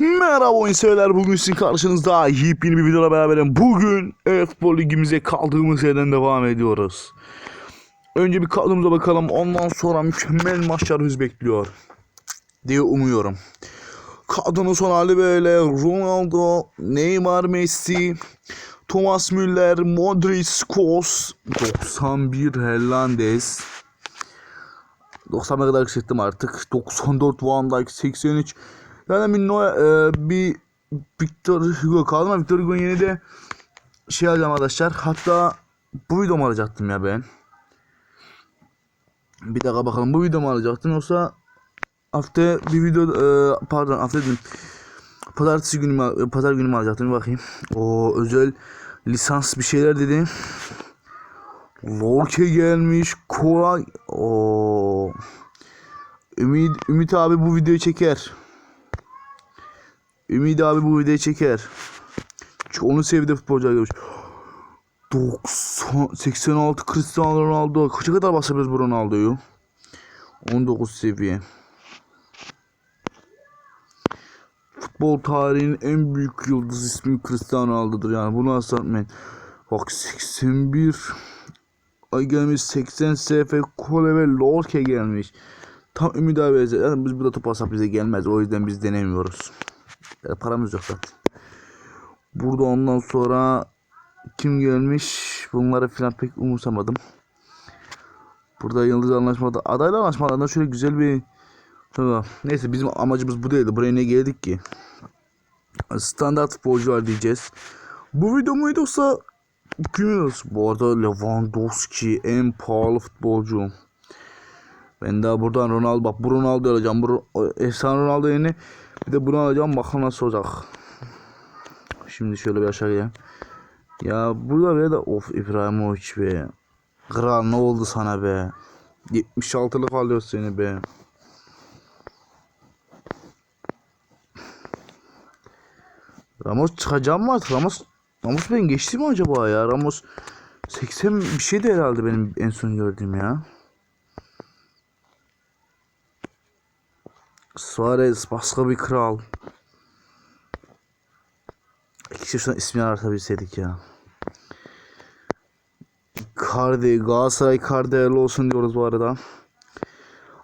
Merhaba oyun severler bugün sizin karşınızda yepyeni bir videoda beraberim. Bugün e-futbol ligimize kaldığımız yerden devam ediyoruz. Önce bir kadromuza bakalım ondan sonra mükemmel maçlar bizi bekliyor. Diye umuyorum. Kadronun son hali böyle Ronaldo, Neymar, Messi, Thomas Müller, Modric, Kroos, 91 Hernandez. 90'a kadar yükselttim artık. 94 Van Dijk, 83 yani bir Noya, e, bir Victor Hugo kaldı ama Victor Hugo'nun yeni de şey alacağım arkadaşlar. Hatta bu videomu alacaktım ya ben. Bir dakika bakalım bu videomu alacaktım yoksa hafta bir video e, pardon hafta dedim. Pazartesi günü mü, pazar günü mü alacaktım bir bakayım. O özel lisans bir şeyler dedi. Lorke gelmiş. Koray. O Ümit, Ümit abi bu videoyu çeker. Ümit abi bu videoyu çeker. Çünkü onun sevdiği futbolcular gelmiş. 90, 86 Cristiano Ronaldo. Kaça kadar basabiliriz bu Ronaldo'yu? 19 seviye. Futbol tarihinin en büyük yıldız ismi Cristiano Ronaldo'dur yani. Bunu aslatmayın. Bak 81 ay gelmiş 80 SF Kole ve Lorke gelmiş. Tam Ümit abi. Yani biz burada top bize gelmez. O yüzden biz denemiyoruz. Ya paramız yok zaten. Burada ondan sonra kim gelmiş? Bunları falan pek umursamadım. Burada yıldız anlaşmada adayla anlaşmalarında şöyle güzel bir Neyse bizim amacımız bu değildi. Buraya ne geldik ki? Standart futbolcular diyeceğiz. Bu video muydu yoksa Bilmiyoruz. Bu arada Lewandowski en pahalı futbolcu. Ben daha buradan Ronaldo bak bu Ronaldo alacağım. Bu efsane Ronaldo yeni. Bir de bunu alacağım bakalım nasıl olacak. Şimdi şöyle bir aşağıya. Ya burada böyle de of İbrahimovic be. Kral ne oldu sana be. 76'lık alıyor seni be. Ramos çıkacağım mı artık? Ramos Ramos ben geçti mi acaba ya? Ramos 80 bir şeydi herhalde benim en son gördüğüm ya. Suarez başka bir kral. İki şuradan ismini aratabilseydik ya. Kardi, Galatasaray Kardi olsun diyoruz bu arada.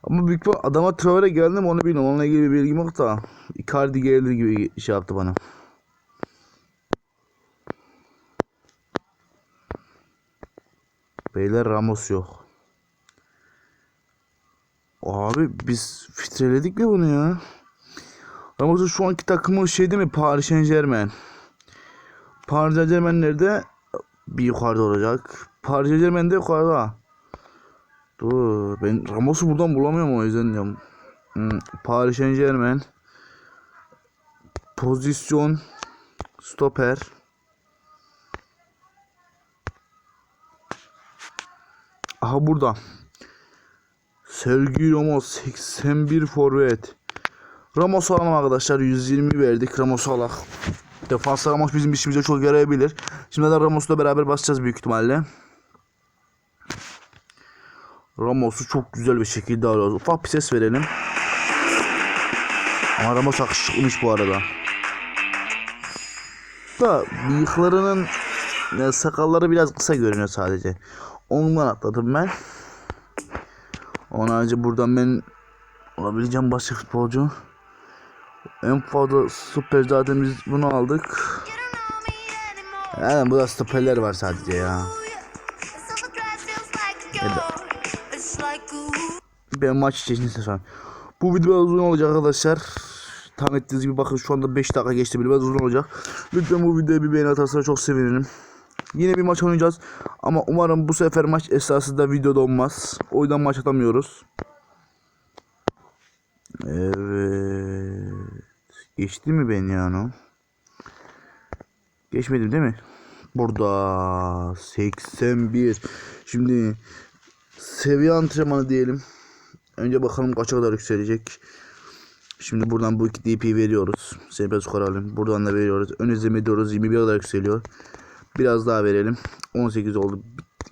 Ama büyük bir adama Traore geldi mi onu bilmiyorum. Onunla ilgili bir bilgim yok da. Icardi gelir gibi şey yaptı bana. Beyler Ramos yok. Abi biz filtreledik mi bunu ya? Ramos'un şu anki takımı şey değil mi? Paris Saint Germain. Paris Saint Germain nerede? Bir yukarıda olacak. Paris Saint Germain de yukarıda. Dur ben Ramos'u buradan bulamıyorum o yüzden diyorum. Hmm, Paris Saint Germain. Pozisyon. Stoper. Aha burada. Sergio Ramos 81 forvet. Ramos alalım arkadaşlar 120 verdik Ramos alak. Defans Ramos bizim işimize çok yarayabilir. Şimdi de Ramos'la beraber basacağız büyük ihtimalle. Ramos'u çok güzel bir şekilde alıyoruz. Ufak bir ses verelim. Ama Ramos akışıklıymış bu arada. Da bıyıklarının ya, sakalları biraz kısa görünüyor sadece. Ondan atladım ben. Onun harici buradan ben olabileceğim başka futbolcu. En fazla süper zaten biz bunu aldık. Yani burada stoperler var sadece ya. Ben maç için istiyorum. Bu video biraz uzun olacak arkadaşlar. Tahmin ettiğiniz gibi bakın şu anda 5 dakika geçti bile biraz uzun olacak. Lütfen bu videoya bir beğeni atarsanız çok sevinirim. Yine bir maç oynayacağız. Ama umarım bu sefer maç esasında videoda olmaz. O yüzden maç atamıyoruz. Evet. Geçti mi ben yani? Geçmedim değil mi? Burada 81. Şimdi seviye antrenmanı diyelim. Önce bakalım kaça kadar yükselecek. Şimdi buradan bu iki DP veriyoruz. Yukarı alayım. Buradan da veriyoruz. Ön izleme ediyoruz. 21 kadar yükseliyor. Biraz daha verelim. 18 oldu.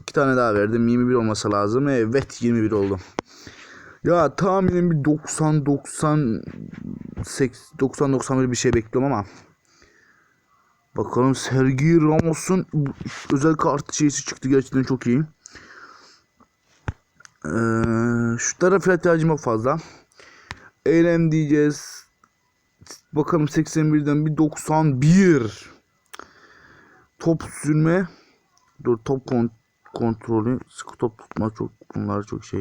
İki tane daha verdim. 21 olması lazım. Evet 21 oldu. Ya tahminim bir 90 90 90 91 bir şey bekliyorum ama Bakalım Sergi Ramos'un özel kart şeysi çıktı gerçekten çok iyi. Ee, şutlara ihtiyacım yok fazla. Eylem diyeceğiz. Bakalım 81'den bir 91. Top sürme. Dur top kon- kontrolü. Sıkı top tutma çok bunlar çok şey.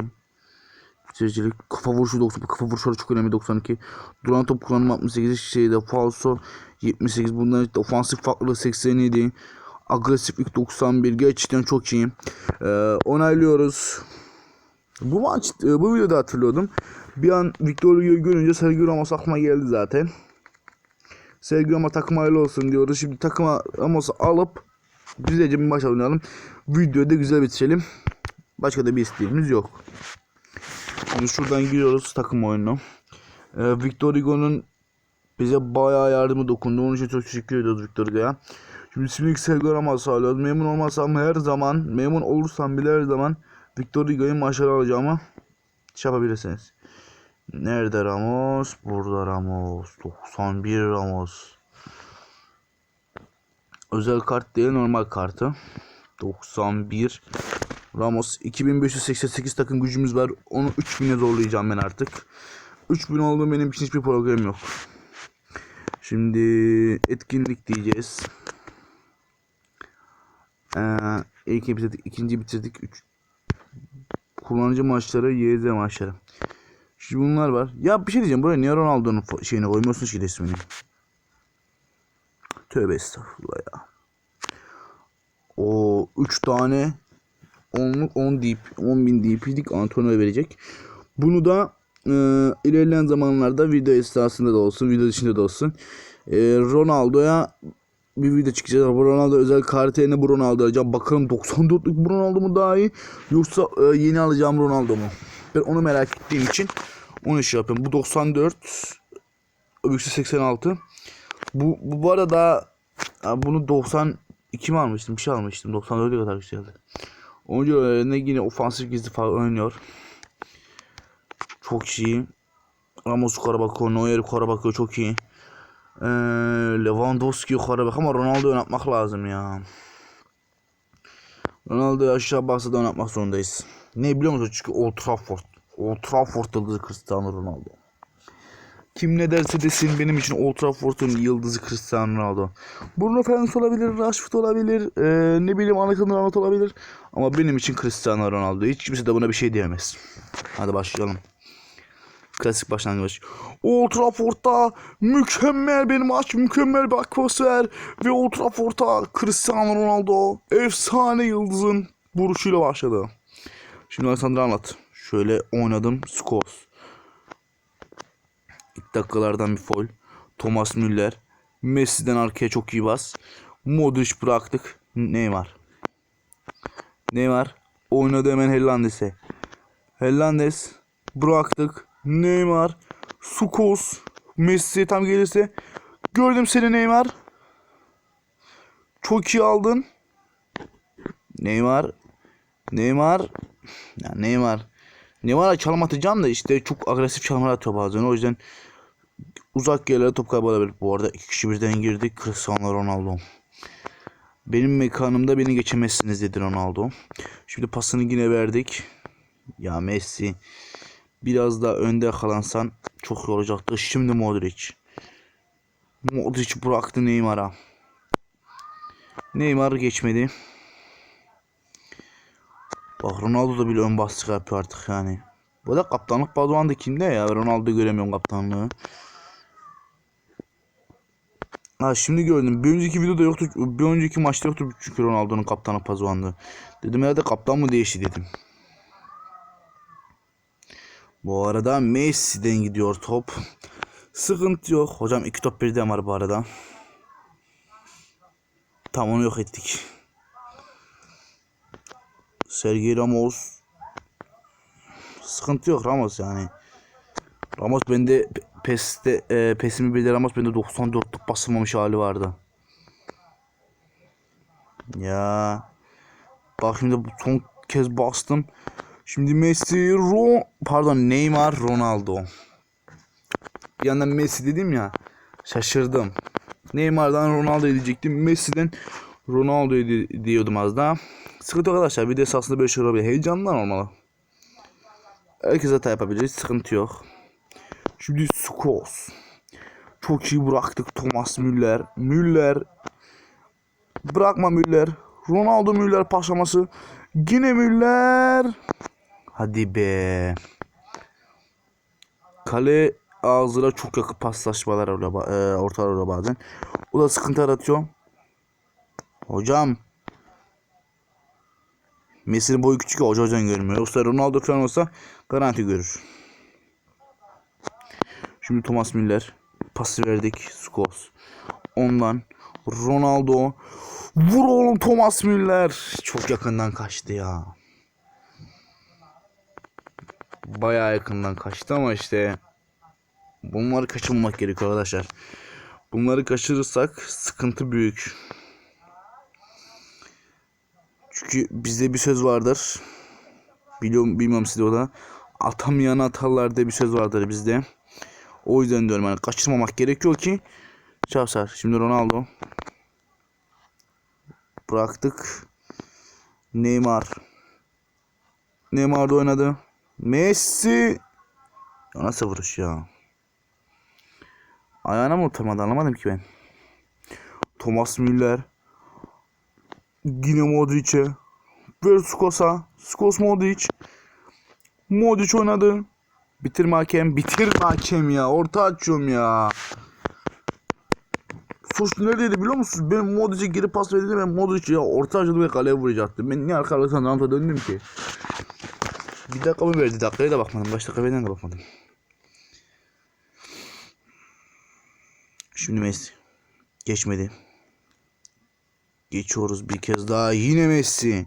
Bitiricilik. Kafa vuruşu 90. Kafa vuruşları çok önemli 92. Duran top kullanımı 68. Şeyde falso 78. Bunların işte ofansif farklılığı 87. Agresiflik 91. Gerçekten çok iyi. Ee, onaylıyoruz. Bu maç, e, bu videoda hatırlıyordum. Bir an Victor görünce Sergio Ramos aklıma geldi zaten. Sergio Ramos takım hayırlı olsun diyoruz. Şimdi takıma Ramos'u alıp güzelce bir maç oynayalım. Videoyu da güzel bitirelim. Başka da bir isteğimiz yok. Şimdi şuradan giriyoruz takım oyunu. Ee, Victor Hugo'nun bize bayağı yardımı dokundu. Onun için çok teşekkür ediyoruz Victor Hugo'ya. Şimdi şimdilik Sergio Ramos'u alıyoruz. Memnun olmasam her zaman, memnun olursam bile her zaman Victor Hugo'yu maçlara alacağımı şey yapabilirsiniz. Nerede Ramos? Burada Ramos. 91 Ramos. Özel kart değil normal kartı. 91 Ramos 2588 takım gücümüz var. Onu 3000'e zorlayacağım ben artık. 3000 oldu benim için hiçbir problem yok. Şimdi etkinlik diyeceğiz. Ee, ilk bitirdik, ikinci bitirdik. Üç, kullanıcı maçları, YZ maçları. Şimdi bunlar var. Ya bir şey diyeceğim. Buraya niye Ronaldo'nun şeyini koymuyorsunuz ki resmini? Tövbe estağfurullah ya. O 3 tane 10'luk 10 deyip 10 bin DP'lik Antonio verecek. Bunu da e, ilerleyen zamanlarda video esnasında da olsun, video dışında da olsun. E, Ronaldo'ya bir video çıkacak. Bu Ronaldo özel kartlarını bu Ronaldo alacağım. Bakalım 94'lük bu Ronaldo mu daha iyi yoksa e, yeni alacağım Ronaldo mu? Ben onu merak ettiğim için onu şey yapıyorum. Bu 94 öbürsü 86. Bu, bu, bu arada bunu 92 mi almıştım? Bir şey almıştım. 94'e kadar yükseldi. Oyuncularında yine ofansif gizli falan oynuyor. Çok iyi. Ramos yukarı bakıyor. Neuer yukarı bakıyor. Çok iyi. Ee, Lewandowski yukarı bak ama Ronaldo oynatmak lazım ya. Ronaldo'yu aşağı baksa da oynatmak zorundayız. Ne biliyor musun? Çünkü Old Trafford. Old Trafford yıldızı Cristiano Ronaldo. Kim ne derse desin benim için Old Trafford'un yıldızı Cristiano Ronaldo. Bruno Fernandes olabilir, Rashford olabilir, ee, ne bileyim Anakin Ronaldo olabilir. Ama benim için Cristiano Ronaldo. Hiç kimse de buna bir şey diyemez. Hadi başlayalım. Klasik başlangıç. Old Trafford'da mükemmel bir maç, mükemmel bir atmosfer ve Old Trafford'da Cristiano Ronaldo efsane yıldızın vuruşuyla başladı. Şimdi Alexander anlat. Şöyle oynadım. Skos. İlk dakikalardan bir foul. Thomas Müller. Messi'den arkaya çok iyi bas. Modric bıraktık. Neymar. Neymar. Oynadı hemen Hernandez'e. Hernandez. Bıraktık. Neymar. Sukos. Messi tam gelirse. Gördüm seni Neymar. Çok iyi aldın. Neymar. Neymar. Ya Neymar. Neymar'a çalım atacağım da işte çok agresif çalımlar atıyor bazen. O yüzden uzak yerlere top kaybolabilir. Bu arada iki kişi birden girdik. Cristiano Ronaldo. Benim mekanımda beni geçemezsiniz dedi Ronaldo. Şimdi pasını yine verdik. Ya Messi. Biraz daha önde yakalansan çok iyi olacaktı. Şimdi Modric. Modric bıraktı Neymar'a. Neymar geçmedi. Bak Ronaldo da bile ön baskı yapıyor artık yani. Bu da kaptanlık Batuhan da kimde ya? Ronaldo göremiyorum kaptanlığı. Ha şimdi gördüm. Bir önceki videoda yoktu. Bir önceki maçta yoktu çünkü Ronaldo'nun kaptanı Pazuan'dı. Dedim herhalde kaptan mı değişti dedim. Bu arada Messi'den gidiyor top. Sıkıntı yok. Hocam iki top birden var bu arada. Tam onu yok ettik. Sergio Ramos. Sıkıntı yok Ramos yani. Ramos bende PES'te e, PES'imi de Ramos bende 94'lük basılmamış hali vardı. Ya. Bak şimdi son kez bastım. Şimdi Messi, Ro pardon Neymar, Ronaldo. Bir yandan Messi dedim ya. Şaşırdım. Neymar'dan Ronaldo diyecektim. Messi'den Ronaldo di- diyordum az daha. Sıkıntı yok arkadaşlar. Video esasında böyle şey olabilir. Heyecandan olmalı. Herkes hata yapabilir. Sıkıntı yok. Şimdi Skos. Çok iyi bıraktık Thomas Müller. Müller. Bırakma Müller. Ronaldo Müller paşaması. Yine Müller. Hadi be. Kale ağzına çok yakın paslaşmalar oluyor, e, ortalar oluyor bazen. O da sıkıntı yaratıyor. Hocam. Messi'nin boyu küçük hoca hocan görmüyor. Yoksa Ronaldo falan olsa garanti görür. Şimdi Thomas Müller. Pası verdik. Skos. Ondan Ronaldo. Vur oğlum Thomas Müller. Çok yakından kaçtı ya. Bayağı yakından kaçtı ama işte bunları kaçırmamak gerekiyor arkadaşlar. Bunları kaçırırsak sıkıntı büyük. Çünkü bizde bir söz vardır. Biliyorum bilmem sizde o da. Atamayan atarlar diye bir söz vardır bizde. O yüzden diyorum yani kaçırmamak gerekiyor ki Çavsar. Şimdi Ronaldo. Bıraktık. Neymar. Neymar da oynadı. Messi. Ya nasıl vuruş ya? Ayağına mı oturmadı anlamadım ki ben. Thomas Müller. Yine Modric'e. Ver Skos'a. Skos Modric. Modric oynadı. Bitirme hakem. Bitirme hakem ya. Orta açıyorum ya. Suç neredeydi biliyor musunuz? Ben Modric'e geri pas verdim ben Modric'e ya orta açıldı ve kaleye vuracaktım. Ben niye arka ranta döndüm ki? Bir dakika mı verdi? Dakikaya da bakmadım. Kaç dakika verdiğine de bakmadım. Şimdi Messi. Geçmedi. Geçiyoruz bir kez daha. Yine Messi.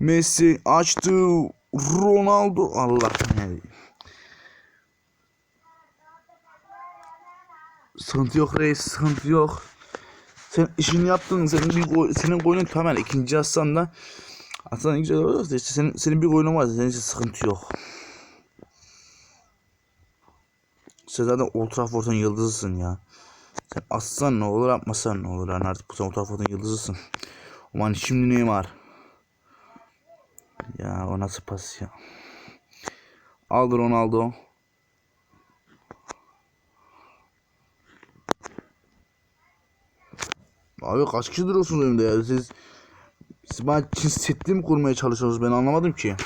Messi açtı. Ronaldo. Allah. ne- Sıkıntı yok reis. Sıkıntı yok. Sen işini yaptın. Senin bir gol, senin golün tamamen ikinci atsan da atsan güzel olur da işte senin, senin bir golün var. Senin için sıkıntı yok. Sen zaten Old Trafford'un yıldızısın ya. Sen atsan ne olur atmasan ne olur yani artık bu sen Old Trafford'un yıldızısın. Aman şimdi Neymar. Ya o nasıl pas ya. Aldı Ronaldo. Abi kaç kişi duruyorsunuz önümde ya? Siz, siz bana Çin setli mi kurmaya çalışıyorsunuz? Ben anlamadım ki.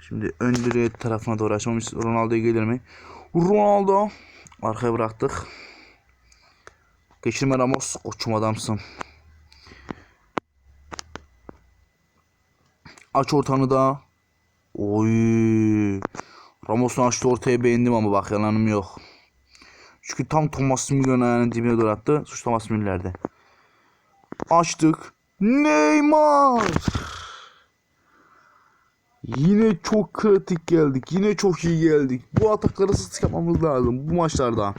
Şimdi ön direğe tarafına doğru açmamış. Ronaldo'ya gelir mi? Ronaldo. Arkaya bıraktık. Geçirme Ramos. Koçum adamsın. Aç ortanı da. Oy. Ramos'un açtı ortaya beğendim ama bak yalanım yok. Çünkü tam Thomas Müller'in ayağının dibine doğru attı. Suç Thomas Müller'de. Açtık. Neymar. Yine çok kritik geldik. Yine çok iyi geldik. Bu atakları sık yapmamız lazım bu maçlarda.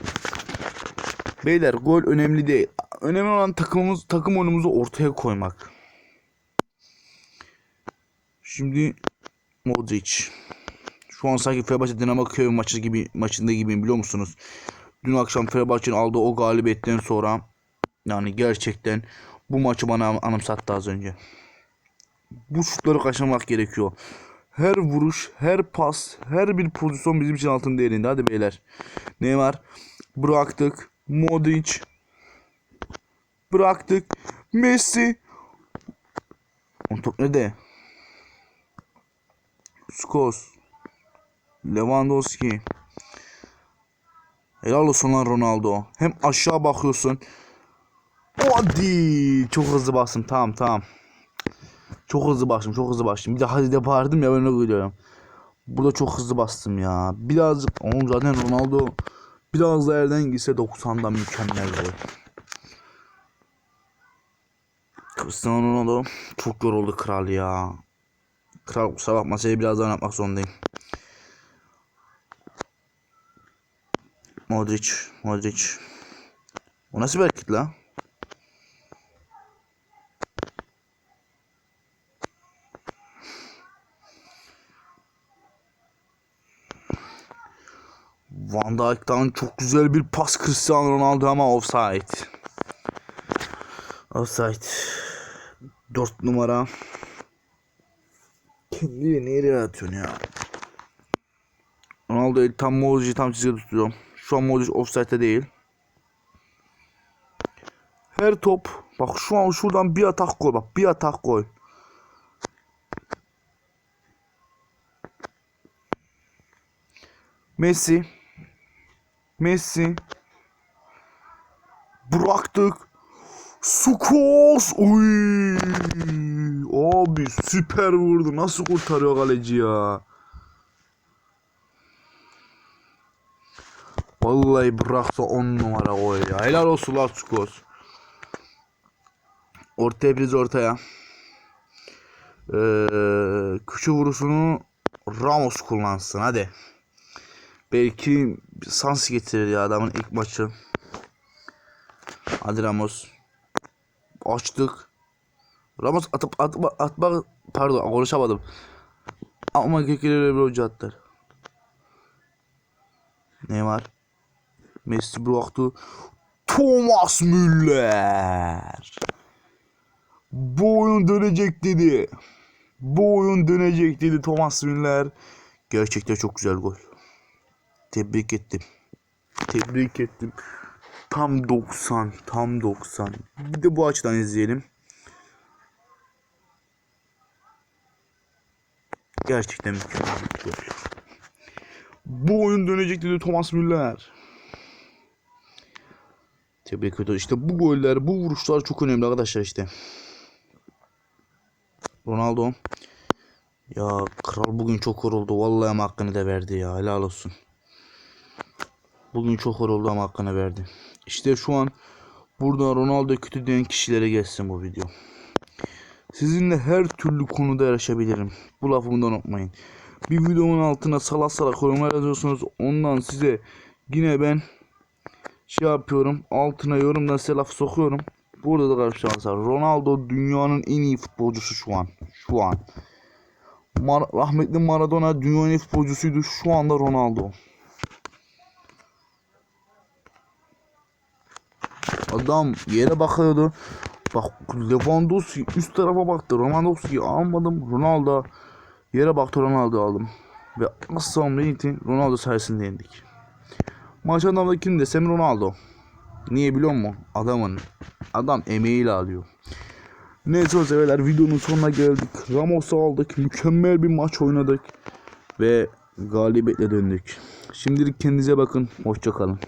Beyler gol önemli değil. Önemli olan takımımız takım oyunumuzu ortaya koymak. Şimdi Modric. Şu an sanki Fenerbahçe Dinamo Kiev maçı gibi maçında gibiyim biliyor musunuz? Dün akşam Fenerbahçe'nin aldığı o galibiyetten sonra yani gerçekten bu maçı bana anımsattı az önce. Bu şutları kaçırmak gerekiyor. Her vuruş, her pas, her bir pozisyon bizim için altın değerinde. Hadi beyler. Neymar bıraktık. Modric bıraktık. Messi. On top nerede? Skos. Lewandowski. Helal olsun lan Ronaldo. Hem aşağı bakıyorsun. Hadi. Çok hızlı bastım. Tamam tamam. Çok hızlı bastım. Çok hızlı bastım. Bir de hadi de bağırdım ya ben öyle geliyorum. Burada çok hızlı bastım ya. Birazcık. Oğlum zaten Ronaldo biraz da yerden gitse 90'dan mükemmel gol. Cristiano Ronaldo çok yoruldu kral ya. Kral kusura bakma seni biraz daha oynatmak zorundayım. Modric, Modric. O nasıl bir hareket la? Van Dijk'tan çok güzel bir pas Cristiano Ronaldo ama offside. Offside. 4 numara. Kendini nereye atıyorsun ya? Ronaldo tam Modric'i tam çizgide tutuyor. Şu an Modric offside'de değil. Her top bak şu an şuradan bir atak koy bak bir atak koy. Messi Messi bıraktık. Sukos oy abi süper vurdu nasıl kurtarıyor kaleci ya. Vallahi bıraksa 10 numara gol ya. Helal olsun lan Sukos. Ortaya biz ortaya. Ee, köşe vurusunu Ramos kullansın hadi. Belki sans getirir ya adamın ilk maçı. Hadi Ramos. Açtık. Ramos atıp atma atma pardon konuşamadım. Ama kökleri bir hoca atlar. Ne var? Messi bıraktı. Thomas Müller. Bu oyun dönecek dedi. Bu oyun dönecek dedi Thomas Müller. Gerçekten çok güzel gol. Tebrik ettim. Tebrik ettim. Tam 90. Tam 90. Bir de bu açıdan izleyelim. Gerçekten mükemmel bir gol. Bu oyun dönecek dedi Thomas Müller. Tebrik ediyorum. İşte bu goller, bu vuruşlar çok önemli arkadaşlar işte. Ronaldo. Ya kral bugün çok yoruldu. Vallahi hakkını da verdi ya. Helal olsun. Bugün çok yoruldu ama hakkını verdi. İşte şu an burada Ronaldo kötü diyen kişilere gelsin bu video. Sizinle her türlü konuda yarışabilirim. Bu lafımı da unutmayın. Bir videomun altına salak salak yorumlar yazıyorsunuz. Ondan size yine ben şey yapıyorum. Altına yorumdan size laf sokuyorum. Burada da karşılaşma var. Ronaldo dünyanın en iyi futbolcusu şu an. Şu an. Mar rahmetli Maradona dünyanın en iyi futbolcusuydu. Şu anda Ronaldo. Adam yere bakıyordu. Bak Lewandowski üst tarafa baktı. Lewandowski'yi almadım. Ronaldo yere baktı Ronaldo aldım. Ve asla United'i Ronaldo sayesinde yendik. Maç adamda kim desem Ronaldo. Niye biliyor musun? Adamın adam emeğiyle alıyor. Neyse severler videonun sonuna geldik. Ramos'u aldık. Mükemmel bir maç oynadık. Ve galibiyetle döndük. Şimdilik kendinize bakın. Hoşçakalın.